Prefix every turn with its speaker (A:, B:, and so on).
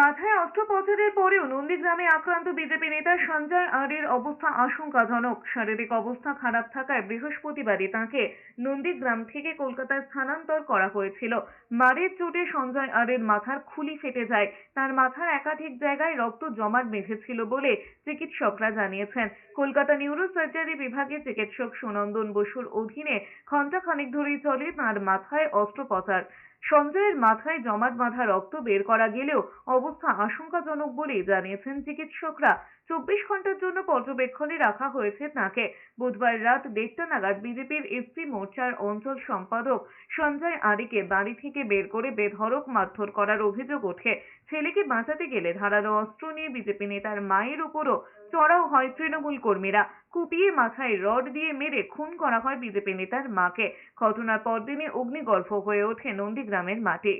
A: মাথায় অস্ত্রোপচারের পরেও নন্দীগ্রামে আক্রান্ত বিজেপি নেতা সঞ্জয় আরের অবস্থা আশঙ্কাজনক। শারীরিক অবস্থা খারাপ থাকায় বৃহস্পতিবারই তাঁকে নন্দীগ্রাম থেকে কলকাতায় স্থানান্তর করা হয়েছিল। মারের চোটে সঞ্জয় আরের মাথার খুলি ফেটে যায়। তার মাথার একাধিক জায়গায় রক্ত জমাট বেঁধেছিল বলে চিকিৎসকরা জানিয়েছেন। কলকাতা নিউরো সার্জারি বিভাগে চিকিৎসক সুনন্দন বসুর অধীনে ঘণ্টাখানেক ধরেই চলে তাঁর মাথায় অস্ত্রোপচার। সঞ্জয়ের মাথায় জমাট বাঁধা রক্ত বের করা গেলেও অবস্থা আশঙ্কাজনক বলে জানিয়েছেন চিকিৎসকরা। চব্বিশ ঘণ্টার জন্য পর্যবেক্ষণে রাখা হয়েছে তাকে। বুধবার রাত দেড়টা নাগাদ বিজেপির এসপি মোর্চার অঞ্চল সম্পাদক সঞ্জয় আরিকে বাড়ি থেকে বের করে বেধড়ক মারধর করার অভিযোগ ওঠে। ছেলেকে বাঁচাতে গেলে ধারালো অস্ত্র নিয়ে বিজেপি নেতার মায়ের উপরও চড়াও হয় তৃণমূল কর্মীরা। কুপিয়ে মাথায় রড দিয়ে মেরে খুন করা হয় বিজেপি নেতার মাকে। ঘটনার পরদিনে অগ্নিগর্ভ হয়ে ওঠে নন্দীগ্রামের মাটি।